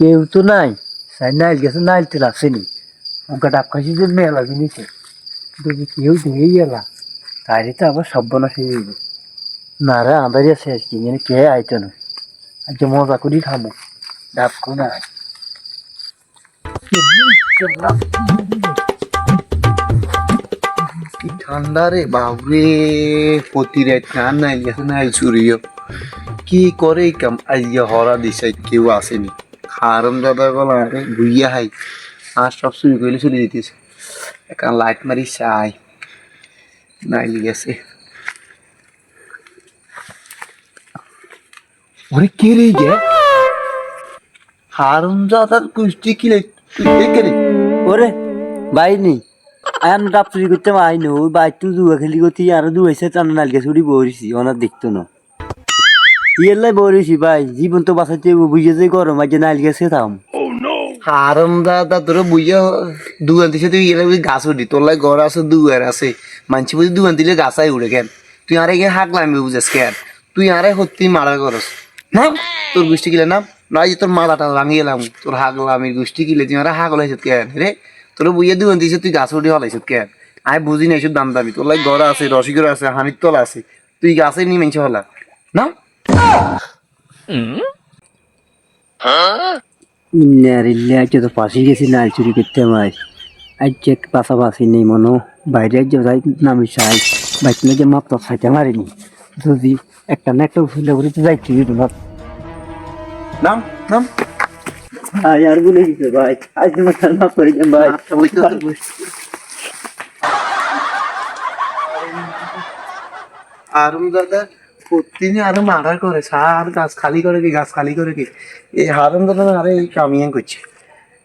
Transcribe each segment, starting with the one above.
কেউ তো নাই। সাই নাইল গেছে, নাইল তেল আসেনি ওকে ডাব খাইছি যে মেলা জিনিসে। যদি কেউ দিয়ে গেলা তাইলে তো আবার সব্যনাশ হয়ে যাবে না রে আন্দাজ আছে আর কি মানে কে আইতো না। আজকে মজা করি খাব ডাব কোনা কি ঠান্ডা রে বাবরে, প্রতি রাত নাই গেছে নাই চুরিও। কি করে কাম আইয়া হরা দিছে, কেউ আসেনি। খারম দাদা গলা বুইয়া হাই। আর সব চুরি করলে চলে যেতেছে এখন লাইট মারি চাই। নাই গেছে। ওরে কে রে গে? হারম কুষ্টি কি রে তুই কে রে? ওরে বাই নেই আয়ান ডাব চুরি করতে নো ওই বাইক তো দুয়া খেলি করতে আর দুয়াইছে চান নালকে চুরি বরিছি ওনার দেখতো না। ইয়েলাই বরিছি ভাই, জীবন তো বাঁচাইতে যে গরম আজ নাইল গেছে থাম হারম দাদা তুই গাছ উঠি তোর লাই ঘর আছে, দুয়ার আছে। মানছি বুঝি দুয়ান দিলে গাছাই উড়ে কেন তুই আরে গিয়ে হাক লামি বুঝাস কেন তুই আরে সত্যি মারা করস নাম তোর গোষ্ঠী কিলে নাম নয় তোর মালাটা ভাঙিয়ে এলাম তোর হাক লামি গোষ্ঠী কিলে তুই আরে হাক লাইছত কেন তোর বুঝে দুয়ান দিছে তুই গাছ উঠি হলাইছত কেন আই বুঝি সব দাম দামি তোর লাই ঘর আছে, রসিকর আছে হানির তল আছে, তুই গাছে নি মেনছে হলা। না? ইন্নারিল্লে আজ তো পাশে গেছি নাইল চুরি করতে আমার। আজ যে পাশাপাশি নেই মনো। বাইরে যে যাই নামি চাই। বাইক যে মাপ তো খাইতে মারিনি যদি একটা না একটা উঠলে করে তো যাইতে দিত না নাম নাম। আর বলে দিতে ভাই। আজ তোমার খেলা করে দেন ভাই। আচ্ছা, আরম দাদা প্রতিদিন আরও মার্ডার করে, সার গাছ খালি করে কি, গাছ খালি করে কি? এই হারম দাদা আরে কামিয়ান করছে।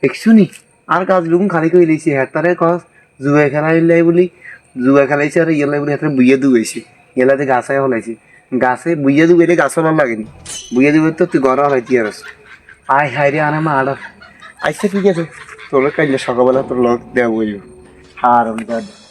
দেখছুনি আর গাছ লুকুম খালি করে লিছি হেতারে কস, জুয়া খেলা ইলাই বলি, জুয়া খেলাইছে আর ইয়েলাই বলি হেতারে বুইয়া দুবাইছে। ইয়েলাতে গাছে হলাইছে গাছে বুইয়া দুবাইলে গাছ হলার লাগেনি বুইয়া দুবাই তো তুই গড়া হলাইতি আর আয় হায় রে আরে মার্ডার আচ্ছা ঠিক আছে। তোর কাইলে সকালবেলা তোর লগ দেওয়া বলব হারম দাদা